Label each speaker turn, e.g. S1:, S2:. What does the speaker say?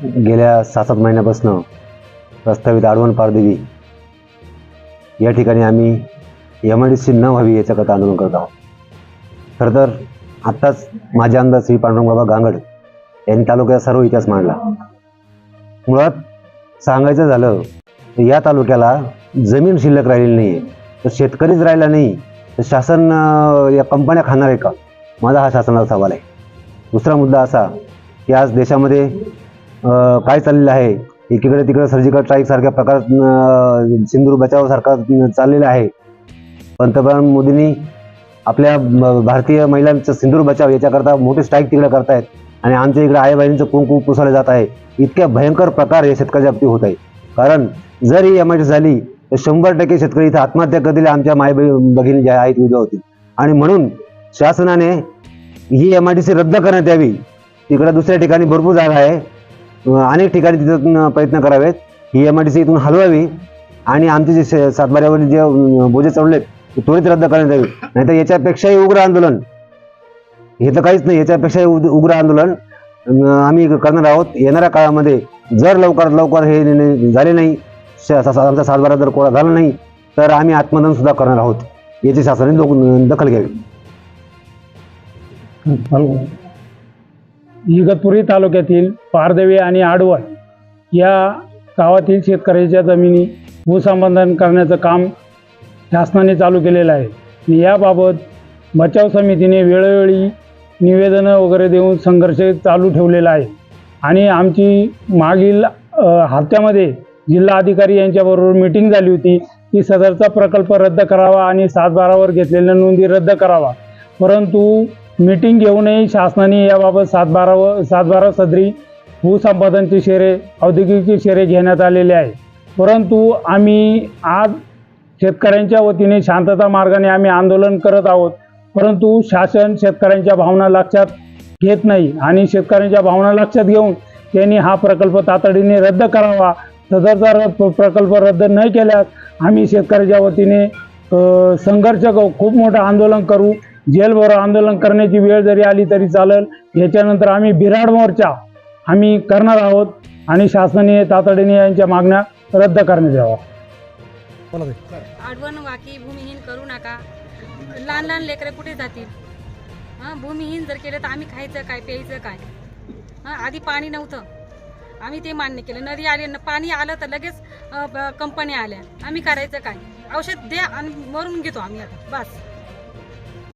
S1: गेल्या सात सात महिन्यापासून प्रस्तावित आडवण पारदेवी या ठिकाणी आम्ही एम आय डी सी न व्हावी याच्याकरता आंदोलन करत आहोत. खरं तर आत्ताच माझे आमदार श्री पांडुरंगबाबा गांगड यांनी तालुक्याचा सर्व इतिहास मांडला. मुळात सांगायचं झालं तर या तालुक्याला जमीन शिल्लक राहिलेली नाही आहे तर शेतकरीच राहिला नाही तर शासन या कंपन्या खाणार आहे का? माझा हा शासनाचा सवाल आहे. दुसरा मुद्दा असा की आज देशामध्ये काय चाललेलं आहे? एकीकडे तिकडे सर्जिकल स्ट्राईकसारख्या प्रकार सिंदूर बचावसारखा चाललेला आहे. पंतप्रधान मोदींनी आपल्या भारतीय महिलांचं सिंदूर बचाव याच्याकरता मोठे स्ट्राईक तिकडे करतायत. आणि आमच्या इकडे आई बहिणींचं कुंकू पुसवलं जात आहे. इतक्या भयंकर प्रकार हे शेतकऱ्याच्या बाबतीत होत आहे कारण जर ही एमआयटी झाली तर शंभर टक्के शेतकरी इथं आत्महत्या करतील आमच्या माय बही- भगिनी ज्या आहेत उद्या होतील. आणि म्हणून शासनाने ही एम आय टी सी रद्द करण्यात यावी. तिकडे दुसऱ्या ठिकाणी भरपूर जागा आहे. अनेक ठिकाणी तिथं प्रयत्न करावेत. ही एम आय डी सी इथून हलवावी आणि आमचे जे शे- सातबाऱ्यावरील जे बोजे चढलेत ते त्वरित रद्द करण्यात यावी. नाहीतर याच्यापेक्षाही उग्र आंदोलन. हे तर काहीच नाही याच्यापेक्षाही उद- उग्र आंदोलन आम्ही करणार आहोत. येणाऱ्या काळामध्ये जर लवकरात लवकर हे निर्णय झाले नाही आमचा सातबारा जर कोरा झाला नाही तर आम्ही आत्मदान सुद्धा करणार आहोत. याची शासनाने दखल घ्यावी.
S2: इगतपुरी तालुक्यातील पारदेवी आणि आडवळ या गावातील शेतकऱ्याच्या जमिनी भूसंबंधन करण्याचं काम शासनाने चालू केलेलं आहे. आणि याबाबत बचाव समितीने वेळोवेळी निवेदनं वगैरे देऊन संघर्ष चालू ठेवलेला आहे. आणि आमची मागील हप्त्यामध्ये जिल्हा अधिकारी यांच्याबरोबर मीटिंग झाली होती. की सदरचा प्रकल्प रद्द करावा आणि सातबारावर घेतलेल्या नोंदी रद्द करावा. परंतु मीटिंग घेऊनही शासनाने याबाबत सातबारावर सातबारा सदरी भूसंपादनचे शेरे औद्योगिक शेरे घेण्यात आलेले आहे. परंतु आम्ही आज शेतकऱ्यांच्या वतीने शांतता मार्गाने आम्ही आंदोलन करत आहोत. परंतु शासन शेतकऱ्यांच्या भावना लक्षात घेत नाही आणि शेतकऱ्यांच्या भावना लक्षात घेऊन त्यांनी हा प्रकल्प तातडीने रद्द करावा. सदरचा प्रकल्प रद्द न केल्यास आम्ही शेतकऱ्याच्या वतीने संघर्ष करू खूप मोठं आंदोलन करू. जेलभर आंदोलन करण्याची वेळ जरी आली तरी चालेल. याच्यानंतर आम्ही बिराड मोर्चा आम्ही करणार आहोत आणि शासनाने तातडीने यांच्या मागण्या रद्द करण्यात यावा
S3: आडवण वाकी भूमिहीन करू नका. लहान लहान लेकरं कुठे जातील? हां भूमिहीन जर केलं तर आम्ही खायचं काय प्यायचं काय? हां आधी पाणी नव्हतं. आम्ही ते मान्य केलं. नदी आली न पाणी आलं तर लगेच कंपन्या आल्या. आम्ही करायचं काय? औषध द्या आणि मरून घेतो आम्ही आता. बस.